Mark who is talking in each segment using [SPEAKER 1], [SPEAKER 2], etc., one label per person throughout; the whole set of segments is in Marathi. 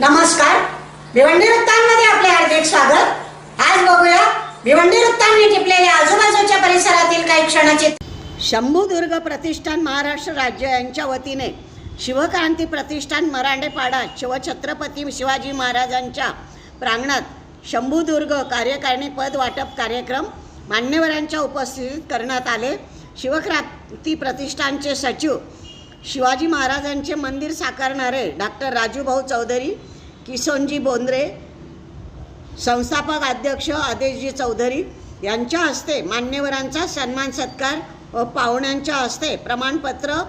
[SPEAKER 1] नमस्कार. भिवंडी वृत्तांमध्ये आपले हार्दिक स्वागत. आज बघूया भिवंडी वृत्तांनी टिपलेल्या आजूबाजूच्या परिसरातील काही क्षणाचे शंभूदुर्ग प्रतिष्ठान महाराष्ट्र राज्य यांच्या वतीने शिवक्रांती प्रतिष्ठान मरांडेपाडा शिवछत्रपती शिवाजी महाराजांच्या प्रांगणात शंभूदुर्ग कार्यकारिणी पद वाटप कार्यक्रम मान्यवरांच्या उपस्थितीत करण्यात आले. शिवक्रांती प्रतिष्ठानचे सचिव शिवाजी महाराजांचे मंदिर साकारणारे डॉक्टर राजूभाऊ चौधरी किसोनजी बोंद्रे संस्थापक अध्यक्ष आदेशजी चौधरी यांच्या हस्ते मान्यवरांचा सन्मान सत्कार व पाहुण्यांच्या हस्ते प्रमाणपत्र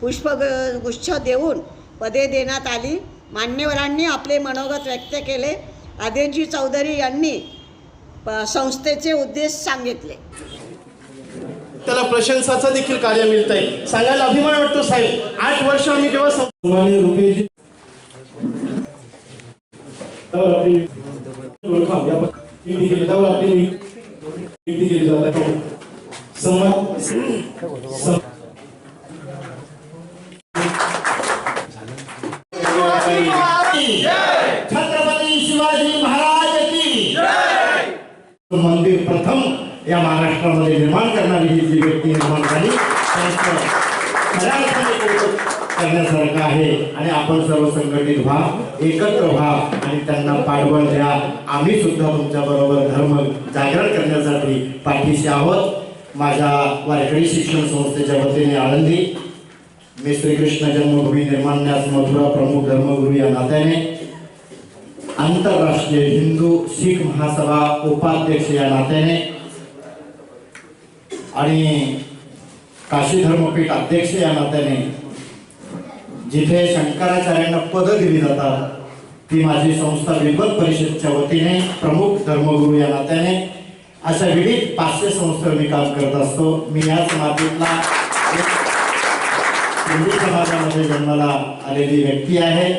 [SPEAKER 1] पुष्पगुच्छ देऊन पदे देण्यात आली. मान्यवरांनी आपले मनोगत व्यक्त केले. आदेशजी चौधरी यांनी प- संस्थेचे उद्देश सांगितले.
[SPEAKER 2] त्याला प्रशंसाचं देखील कार्य मिळत आहे सांगायला अभिमान वाटतो साहेब. आठ वर्ष आम्ही जेव्हा छत्रपती शिवाजी महाराज की
[SPEAKER 3] मंदिर प्रथम या महाराष्ट्रामध्ये निर्माण करणारी ही जी व्यक्ती निर्माण झाली त्यांचं खऱ्या अर्थाने कौतुक करण्यासारखं आहे आणि आपण सर्व संघटित व्हा एकत्र व्हा आणि त्यांना पाठबळ द्या. आम्ही सुद्धा तुमच्याबरोबर धर्म जागरण करण्यासाठी पाठीशी आहोत. माझ्या वारकरी शिक्षण संस्थेच्या वतीने आळंदी मी श्रीकृष्ण जन्मभूमी निर्माण्यास मथुरा प्रमुख धर्मगुरू या नात्याने आंतरराष्ट्रीय हिंदू शीख महासभा उपाध्यक्ष या नात्याने आणि काशी धर्मपीठ अध्यक्ष या नात्याने जिथे शंकराचार्यांना पदं दिली जातात ती माझी संस्था विद्वत परिषदच्या वतीने प्रमुख धर्मगुरू या नात्याने अशा विविध पाचशे संस्थेवर मी काम करत असतो. मी याच मातीतला एक हिंदू समाजामध्ये जन्माला आलेली व्यक्ती आहे.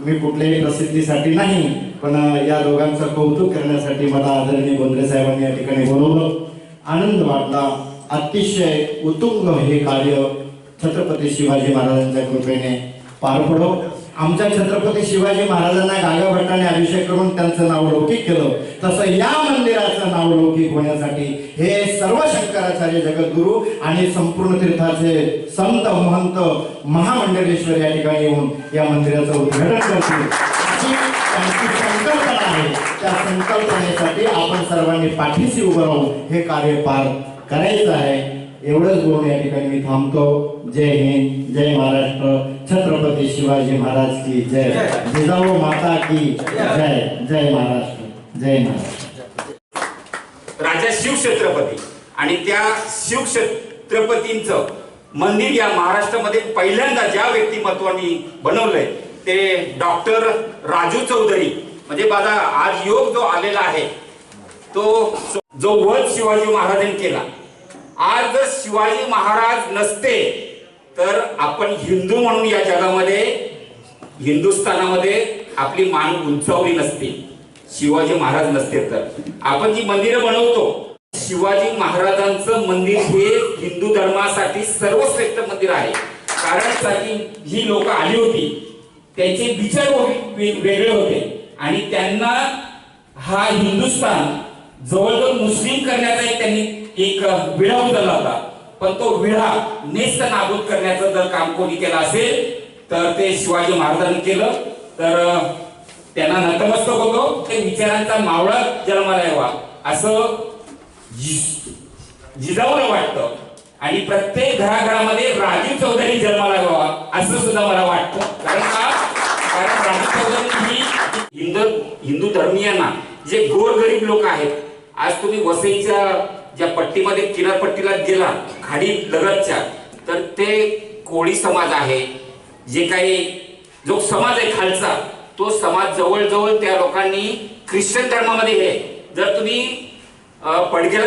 [SPEAKER 3] मी कुठल्याही प्रसिद्धीसाठी नाही पण या दोघांचं कौतुक करण्यासाठी मला आदरणीय बोंद्रे साहेबांनी या ठिकाणी बोलवलं. आनंद वाटला. अतिशय उत्तुंग हे कार्य छत्रपती शिवाजी महाराजांच्या कृपेने पार पडो आमच्या छत्रपती शिवाजी महाराजांना गागा भट्टाने अभिषेक करून त्यांचं नाव लौकिक केलं. तसं या मंदिराचं नाव लौकिक होण्यासाठी हे सर्व शंकराचार्य जगद्गुरू आणि संपूर्ण तीर्थाचे संत महंत महामंडलेश्वर या ठिकाणी येऊन या मंदिराचं उद्घाटन करतील. अशी त्यांची संकल्पना आहे. त्या संकल्पनेसाठी आपण सर्वांनी पाठीशी उभं राहून हे कार्य पार करायचं आहे. एवढंच बोलून या ठिकाणी मी थांबतो. जय हिंद जय महाराष्ट्र. छत्रपती शिवाजी महाराज की जय. जिजाऊ माता की जय. जय महाराष्ट्र जय महाराष्ट्र.
[SPEAKER 4] राजा शिवछत्रपती आणि त्या शिवछत्रपतींचं मंदिर या महाराष्ट्रामध्ये पहिल्यांदा ज्या व्यक्तिमत्वानी बनवलंय ते डॉक्टर राजू चौधरी. म्हणजे माझा आज योग जो आलेला आहे तो जो वध शिवाजी महाराजांनी केला. आज जर शिवाजी महाराज नसते तर आपण हिंदू म्हणून या जगामध्ये हिंदुस्थानामध्ये आपली मान उंचावली नसती. शिवाजी महाराज नसते तर. आपण जी मंदिरं बनवतो शिवाजी महाराजांचं मंदिर हे हिंदू धर्मासाठी सर्वश्रेष्ठ मंदिर आहे. कारण साठी ही लोक आली होती त्यांचे विचार वेगळे होते. आणि त्यांना हा हिंदुस्थान जवळजवळ मुस्लिम करण्याचा एक त्यांनी एक विळा उचलला होता. पण तो विडा नेस्त नाबूद करण्याचं जर काम कोणी केलं असेल तर ते शिवाजी महाराजांनी केलं. तर त्यांना नतमस्तक होतो. ते विचारांचा मावळा जन्माला यावा. असं जि- जिजाऊला वाटतं. आणि प्रत्येक घराघरामध्ये राजीव चौधरी जन्माला यावा असं सुद्धा मला वाटतं. कारण का? कारण राजीव चौधरी ही हिंदू हिंदू धर्मीयांना जे गोरगरीब लोक आहेत आज तुम्ही वसईच्या ज्या पट्टीमध्ये किनारपट्टीला गेला खाडी लगतच्या तर ते कोळी समाज आहे. जे काही जो समाज आहे खालचा तो समाज जवळजवळ त्या लोकांनी ख्रिश्चन धर्मामध्ये हे जर तुम्ही अ,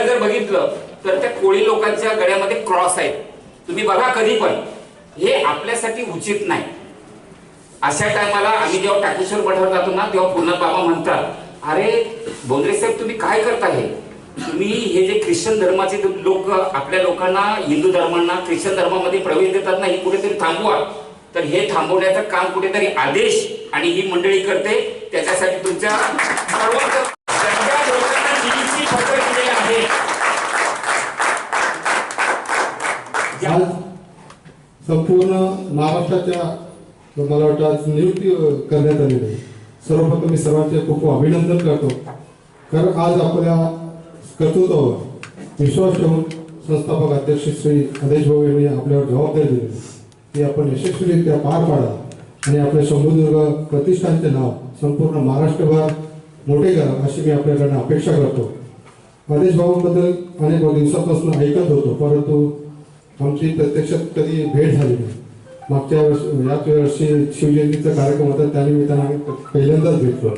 [SPEAKER 4] जर बघितलं तर त्या कोळी लोकांच्या गळ्यामध्ये क्रॉस आहेत. तुम्ही बघा कधी पण. हे आपल्यासाठी उचित नाही. अशा टायमाला आम्ही जेव्हा टाकेश्वर मठावर जातो ना तेव्हा पूर्ण बाबा म्हणतात अरे बोंद्रे साहेब तुम्ही काय करताय तुम्ही हे जे ख्रिश्चन धर्माचे लोक आपल्या लोकांना हिंदू धर्मांना ख्रिश्चन धर्मामध्ये प्रवेश देतात ना हे कुठेतरी थांबवा. तर हे थांबवण्याचं काम कुठेतरी आदेश आणि ही मंडळी करते. त्याच्यासाठी तुमच्या आहे.
[SPEAKER 5] संपूर्ण महाराष्ट्राच्या मला वाटतं आज नियुक्ती करण्यात आलेली आहे. सर्वप्रथम मी सर्वांचे खूप खूप अभिनंदन करतो. कारण आज आपल्या कर्तृत्वावर विश्वास ठेवून संस्थापक अध्यक्ष श्री आदेश भाऊ यांनी आपल्यावर जबाबदारी दिली ती आपण यशस्वीरित्या पार पाडा आणि आपल्या शंभूदुर्ग प्रतिष्ठानचे नाव संपूर्ण महाराष्ट्रभर मोठे करा अशी मी आपल्याकडनं अपेक्षा करतो. आदेश भाऊंबद्दल अनेक दिवसापासून ऐकत होतो परंतु आमची प्रत्यक्षात कधी भेट झाली नाही. मागच्या वर्षी याच वर्षी शिवजयंतीचा कार्यक्रम होता त्यानिमित्तानं आम्ही पहिल्यांदाच भेटलो.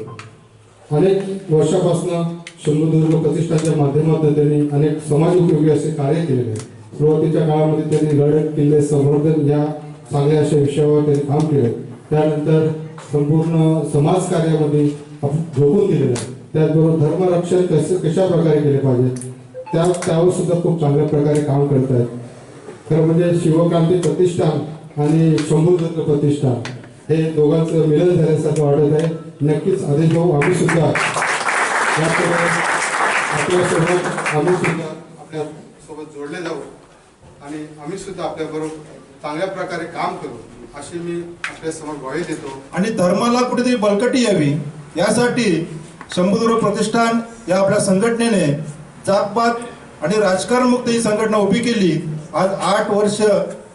[SPEAKER 5] अनेक वर्षापासून शंभुदुर्ग प्रतिष्ठानच्या माध्यमातून त्यांनी अनेक समाज उपयोगी असे कार्य केलेले. आहे सुरुवातीच्या काळामध्ये त्यांनी गड किल्ले संवर्धन या चांगल्या अशा विषयावर त्यांनी काम केले. त्यानंतर संपूर्ण समाज कार्यामध्ये झोकून दिलेलं आहे. त्याचबरोबर धर्मरक्षण कसं कशा प्रकारे केले पाहिजे त्या त्यावर सुद्धा खूप चांगल्या प्रकारे काम करत आहेत. खरं म्हणजे शिवकांती प्रतिष्ठान आणि शंभूदत्त प्रतिष्ठान हे दोघांचं मिलन झाल्यासारखं वाटत आहे. नक्कीच आदेश भाऊ आम्ही सुद्धा आपल्यासोबत आम्ही सुद्धा आपल्यासोबत जोडले जाऊ. आणि आम्ही सुद्धा आपल्याबरोबर चांगल्या प्रकारे काम करू अशी मी आपल्यासमोर ग्वाही देतो.
[SPEAKER 6] आणि धर्माला कुठेतरी बळकटी यावी यासाठी शंभूदुर्ग प्रतिष्ठान या आपल्या संघटनेने जातपात आणि राजकारणमुक्त ही संघटना उभी केली. आज आठ वर्ष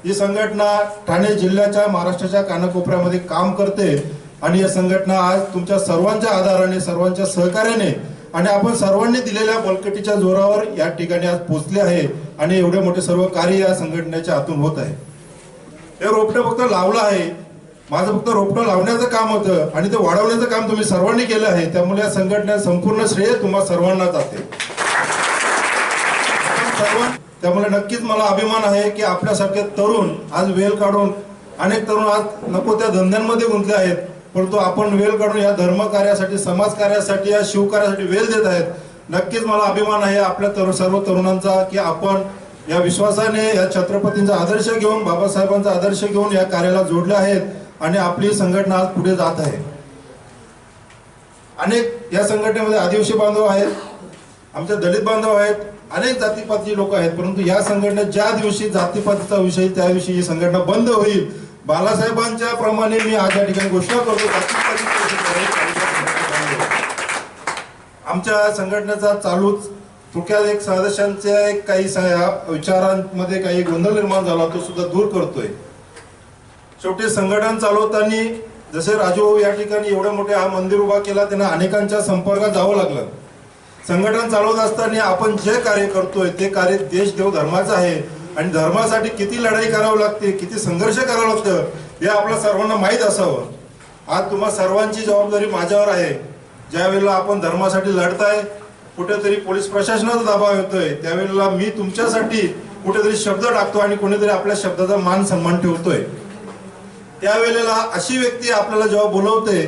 [SPEAKER 6] ही संघटना ठाणे जिल्ह्याच्या महाराष्ट्राच्या कानाकोपऱ्यामध्ये काम करते आणि या संघटना आज तुमच्या सर्वांच्या आधाराने सर्वांच्या सहकार्याने आणि आपण सर्वांनी दिलेल्या बळकटीच्या जोरावर या ठिकाणी आज पोहोचले आहे आणि एवढे मोठे सर्व कार्य या संघटनेच्या हातून होत आहे. हे रोपटं फक्त लावलं आहे. माझं फक्त रोपटं लावण्याचं काम होतं आणि ते वाढवण्याचं काम तुम्ही सर्वांनी केलं आहे. त्यामुळे या संघटनेत संपूर्ण श्रेय तुम्हाला सर्वांना जाते सर्वां त्यामुळे नक्कीच मला अभिमान आहे की आपल्यासारखे तरुण आज वेल काढून अनेक तरुण आज नको त्या धंद्यांमध्ये गुंतले आहेत. परंतु आपण वेल काढून या धर्म कार्यासाठी समाज कार्यासाठी या शिवकार्यासाठी वेल देत आहेत. नक्कीच मला अभिमान आहे आपल्या तरुण सर्व तरुणांचा की आपण या विश्वासाने या छत्रपतींचा आदर्श घेऊन बाबासाहेबांचा आदर्श घेऊन या कार्याला जोडले आहेत आणि आपली संघटना आज पुढे जात आहे. अनेक या संघटनेमध्ये आदिवासी बांधव आहेत. आमच्या दलित बांधव आहेत अनेक जातीपातीचे लोक आहेत परंतु या संघटनेत ज्या दिवशी जातीपातीचा विषय त्या दिवशी ही संघटना बंद होईल. बालासाहेबांच्या प्रमाणे मी आज या ठिकाणी घोषणा करतो आमच्या संघटनेचा चालूच थोडक्यात एक सदस्यांच्या एक काही विचारांमध्ये काही गोंधळ निर्माण झाला तो सुद्धा दूर करतोय. शेवटी संघटन चालवताना जसे राजू या ठिकाणी एवढं मोठे हा मंदिर उभा केला त्यांना अनेकांच्या संपर्कात जावं लागलं. संघटन चालवत असताना आपण जे कार्य करतोय ते कार्य देश देव धर्माचं आहे. आणि धर्मासाठी किती लढाई करावं लागते किती संघर्ष करावं लागतं हे आपल्या सर्वांना माहीत असावं. आज तुम्हा सर्वांची जबाबदारी माझ्यावर आहे. ज्यावेळेला आपण धर्मासाठी लढताय कुठेतरी पोलीस प्रशासनाचा दबाव येतोय त्यावेळेला मी तुमच्यासाठी कुठेतरी शब्द टाकतो आणि कोणीतरी आपल्या शब्दाचा मान सन्मान ठेवतोय. त्यावेळेला अशी व्यक्ती आपल्याला जेव्हा बोलवते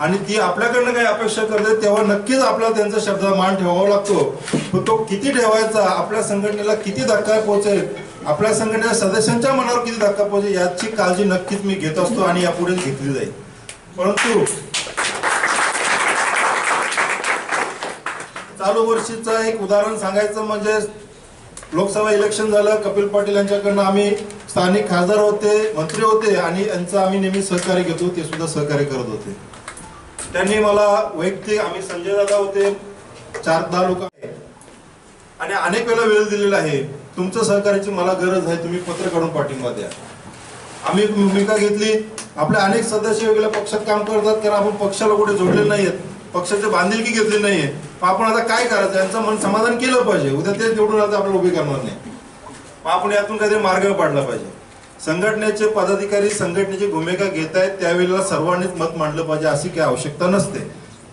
[SPEAKER 6] आणि ती आपल्याकडनं काही अपेक्षा करते तेव्हा नक्कीच आपल्याला त्यांचा शब्दाचा मान ठेवावा लागतो. तो किती ठेवायचा आपल्या संघटनेला किती धक्का पोहोचेल आपल्या संघटनेच्या सदस्यांच्या मनावर किती धक्का पोहोचेल याची काळजी नक्कीच मी घेत असतो आणि यापुढे घेतली जाईल. परंतु चालू वर्षीचं एक उदाहरण सांगायचं म्हणजे लोकसभा इलेक्शन झालं कपिल पाटील यांच्याकडनं आम्ही स्थानिक खासदार होते मंत्री होते आणि यांचं आम्ही नेहमी सहकार्य घेतो ते सुद्धा सहकार्य करत होते. त्यांनी मला वैयक्तिक आम्ही संजय दादा होते चार दहा लोक आहे आणि अनेक वेळा वेळ दिलेला आहे. तुमचं सहकार्याची मला गरज आहे तुम्ही पत्र काढून पाठिंबा द्या. आम्ही भूमिका घेतली. आपले अनेक सदस्य वेगवेगळ्या पक्षात काम करतात कारण आपण पक्षाला कुठे जोडले नाहीयेत. पक्षाची बांधिलकी घेतली नाहीये. मग आपण आता काय करायचं? यांचं मन समाधान केलं पाहिजे. उद्या ते निवडून आता आपल्याला उभी करणार नाही. आपण यातून काहीतरी मार्ग पाडला पाहिजे. संघटनेचे पदाधिकारी संघटनेची भूमिका घेत आहेत त्यावेळेला सर्वांनीच मत मांडलं पाहिजे अशी काही आवश्यकता नसते.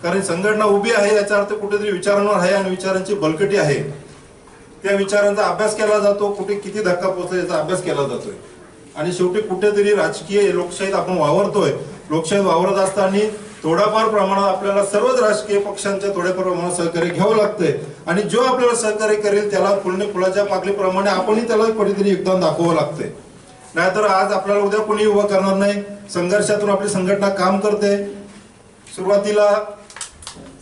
[SPEAKER 6] कारण संघटना उभी आहे याचा अर्थ कुठेतरी विचारांवर आहे आणि विचारांची बलकटी आहे. त्या विचारांचा अभ्यास केला जातो कुठे किती धक्का पोहोचला याचा अभ्यास केला जातोय. आणि शेवटी कुठेतरी राजकीय लोकशाहीत आपण वावरतोय. लोकशाहीत वावरत असताना थोड्याफार प्रमाणात आपल्याला सर्वच राजकीय पक्षांच्या थोड्याफार प्रमाणात सहकार्य घ्यावं लागतंय. आणि जो आपल्याला सहकार्य करेल त्याला फुलने फुलाच्या पाकलीप्रमाणे आपणही त्याला कुठेतरी योगदान दाखवावं लागतंय. नाहीतर आज आपल्याला उद्या कोणी उभं करणार नाही. संघर्षातून आपली संघटना काम करते. सुरुवातीला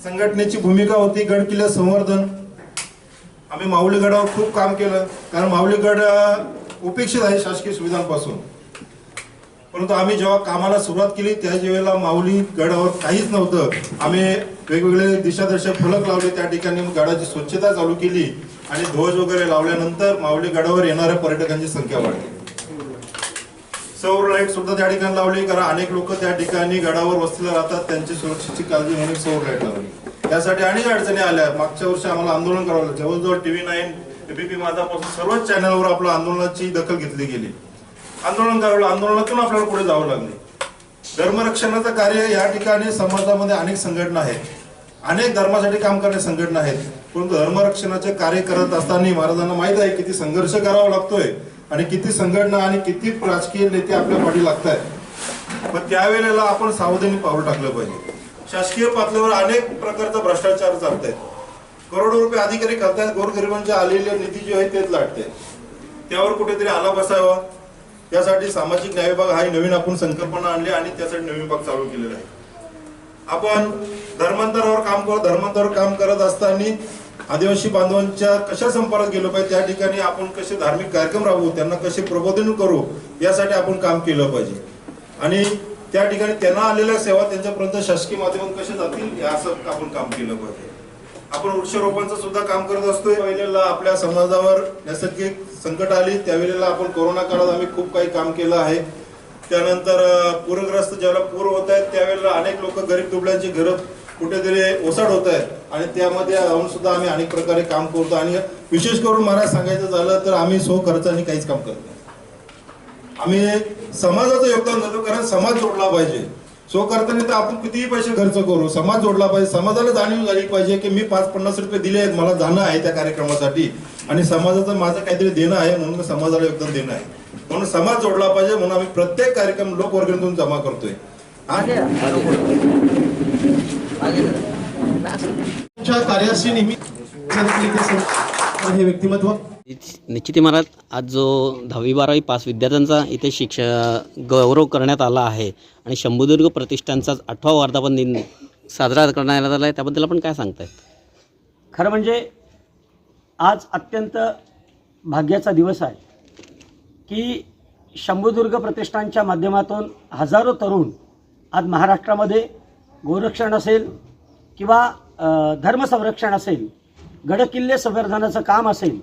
[SPEAKER 6] संघटनेची भूमिका होती गड किल्ले संवर्धन. आम्ही माऊली गडावर खूप काम केलं. कारण माऊली गड उपेक्षित आहे शासकीय सुविधांपासून. परंतु आम्ही जेव्हा कामाला सुरुवात केली त्याच वेळेला माऊली गडावर काहीच नव्हतं. आम्ही वेगवेगळे दिशादर्शक फलक लावले. त्या ठिकाणी गडाची स्वच्छता चालू केली. आणि ध्वज वगैरे लावल्यानंतर माऊली गडावर येणाऱ्या पर्यटकांची संख्या वाढली. सौर लाइट सुद्धा त्या ठिकाणी लावली कारण अनेक लोक त्या ठिकाणी गडावर वस्तीला राहतात त्यांची सुरक्षेची काळजी म्हणून सौर लाइट लावली. त्यासाठी अनेक अडचणी आल्या. मागच्या वर्षी आम्हाला आंदोलन करावं लागलं. जवळजवळ टीव्ही नाईन एबीपी माझापासून सर्वच चॅनलवर आपल्या आंदोलनाची दखल घेतली गेली. आंदोलन करावं आंदोलनातून आपल्याला पुढे जावं लागले. धर्मरक्षणाचं कार्य या ठिकाणी समाजामध्ये अनेक संघटना आहेत. अनेक धर्मासाठी काम करणाऱ्या संघटना आहेत. परंतु धर्मरक्षणाचे कार्य करत असताना महाराजांना माहीत आहे किती संघर्ष करावा लागतोय. आणि किती संघटना आणि किती राजकीय नेते आपल्या पाठी लागत आहेत पण त्यावेळेला आपण सावधानी पाऊल टाकलं पाहिजे. शासकीय पातळीवर अनेक प्रकारचा भ्रष्टाचार चालत आहेत करोडो रुपये अधिकारी करतायत गोरगरिबांच्या आलेले निधी जे आहे तेच लाटते त्यावर कुठेतरी आला बसावा. यासाठी सामाजिक न्याय विभाग हा नवीन आपण संकल्पना आणली आणि त्यासाठी नवीन विभाग चालू केलेला आहे. आपण धर्मांतरावर काम करत धर्मांतरावर काम करत असताना आदिवासी बांधवांच्या कशा संपर्कात गेलो पाहिजे त्या ठिकाणी आपण कसे धार्मिक कार्यक्रम राबवू त्यांना कसे प्रबोधन करू यासाठी आपण काम केलं पाहिजे. आणि त्या ठिकाणी त्यांना आलेल्या सेवा त्यांच्यापर्यंत शासकीय माध्यमातून कशा जातील याचं आपण काम केलं पाहिजे. आपण वृक्षारोपणचं सुद्धा काम करत असतो पहिल्याला आपल्या समाजावर नैसर्गिक संकट आली त्यावेळेला आपण कोरोना काळात आम्ही खूप काही काम केलं आहे. त्यानंतर पूरग्रस्त ज्यावेळेला पूर होत आहेत त्यावेळेला अनेक लोक गरीब दुबळ्यांची घरं कुठेतरी ओसाड होत आहे आणि त्यामध्ये राहून सुद्धा आम्ही अनेक प्रकारे काम करतो. आणि विशेष करून मला सांगायचं झालं तर आम्ही सो खर्चाने काहीच काम करत नाही. आम्ही समाजाचं योगदान देतो कारण समाज जोडला पाहिजे. सो करताना तर आपण कितीही पैसे खर्च करू समाज जोडला पाहिजे. समाजाला जाणीव झाली पाहिजे की मी पाच पन्नास रुपये दिले आहेत मला जाणं आहे त्या कार्यक्रमासाठी. आणि समाजाचं माझं काहीतरी देणं आहे म्हणून समाजाला योगदान देणं आहे. म्हणून समाज जोडला पाहिजे म्हणून आम्ही प्रत्येक कार्यक्रम लोकवर्गणीतून जमा करतोय. आणि
[SPEAKER 2] कार्याशी नेहमी हे व्यक्तिमत्व?
[SPEAKER 7] निश्चिती महाराज आज जो दहावी बारावी पास विद्यार्थ्यांचा इथे शिक्ष गौरव करण्यात आला आहे आणि शंभुदुर्ग प्रतिष्ठानचा आठवा वर्धापन दिन साजरा करण्यात आला आहे त्याबद्दल आपण काय सांगताय
[SPEAKER 8] खरं म्हणजे आज अत्यंत भाग्याचा दिवस आहे की शंभुदुर्ग प्रतिष्ठानच्या माध्यमातून हजारो तरुण आज महाराष्ट्रामध्ये गोरक्षण असेल किंवा धर्म धर्मसंरक्षण असेल गडकिल्ले संवर्धनाचं काम असेल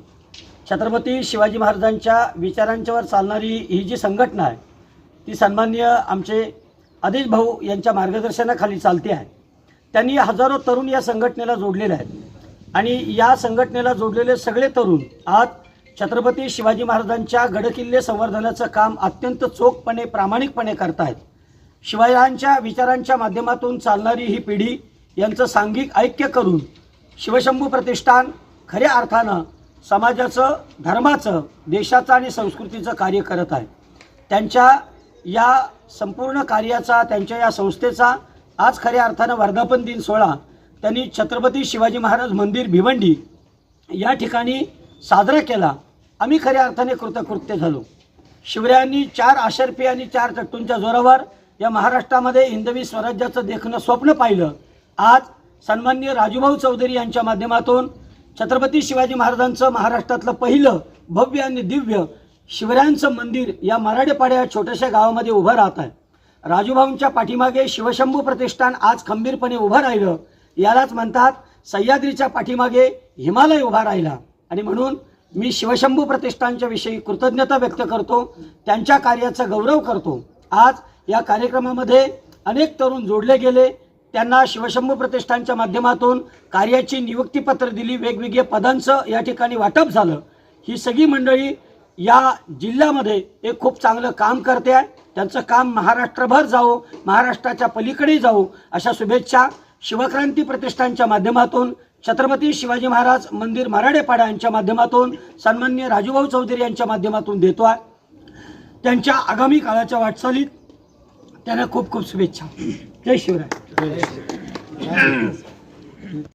[SPEAKER 8] छत्रपती शिवाजी महाराजांच्या विचारांच्यावर चालणारी ही जी संघटना आहे ती सन्माननीय आमचे आदेश भाऊ यांच्या मार्गदर्शनाखाली चालते आहे. त्यांनी हजारो तरुण या संघटनेला जोडलेले आहेत. आणि या संघटनेला जोडलेले सगळे तरुण आज छत्रपती शिवाजी महाराजांच्या गडकिल्ले संवर्धनाचं काम अत्यंत चोखपणे प्रामाणिकपणे करतायत. शिवरायांच्या विचारांच्या माध्यमातून चालणारी ही पिढी यांचं सांघिक ऐक्य करून शिवशंभू प्रतिष्ठान खऱ्या अर्थानं समाजाचं धर्माचं देशाचं आणि संस्कृतीचं कार्य करत आहे. त्यांच्या या संपूर्ण कार्याचा त्यांच्या या संस्थेचा आज खऱ्या अर्थानं वर्धापन दिन सोहळा त्यांनी छत्रपती शिवाजी महाराज मंदिर भिवंडी या ठिकाणी साजरा केला. आम्ही खऱ्या अर्थाने कृतकृत्य झालो. शिवरायांनी चार आशर्फी आणि चार चट्टूंच्या जोरावर या महाराष्ट्रामध्ये हिंदवी स्वराज्याचं देखणं स्वप्न पाहिलं. आज सन्मान्य राजूभाऊ चौधरी यांच्या माध्यमातून छत्रपती शिवाजी महाराजांचं महाराष्ट्रातलं पहिलं भव्य आणि दिव्य शिवरायांचं मंदिर या मराठेपाड्या छोट्याशा गावामध्ये उभं राहत आहे. राजूभाऊंच्या पाठीमागे शिवशंभू प्रतिष्ठान आज खंबीरपणे उभं राहिलं. यालाच म्हणतात सह्याद्रीच्या पाठीमागे हिमालय उभा राहिला. आणि म्हणून मी शिवशंभू प्रतिष्ठानच्या विषयी कृतज्ञता व्यक्त करतो. त्यांच्या कार्याचा गौरव करतो. आज या कार्यक्रमामध्ये अनेक तरुण जोडले गेले. त्यांना शिवशंभू प्रतिष्ठानच्या माध्यमातून कार्याची नियुक्तीपत्र दिली. वेगवेगळ्या पदांचं या ठिकाणी वाटप झालं. ही सगळी मंडळी या जिल्ह्यामध्ये एक खूप चांगलं काम करते आहे. त्यांचं काम महाराष्ट्रभर जावो महाराष्ट्राच्या पलीकडे जाऊ अशा शुभेच्छा शिवक्रांती प्रतिष्ठानच्या माध्यमातून छत्रपती शिवाजी महाराज मंदिर मराडेपाडा यांच्या माध्यमातून सन्मान्य राजूभाऊ चौधरी यांच्या माध्यमातून देतो आहे. त्यांच्या आगामी काळाच्या वाटचालीत त्यांना खूप खूप शुभेच्छा. जय शिवराय.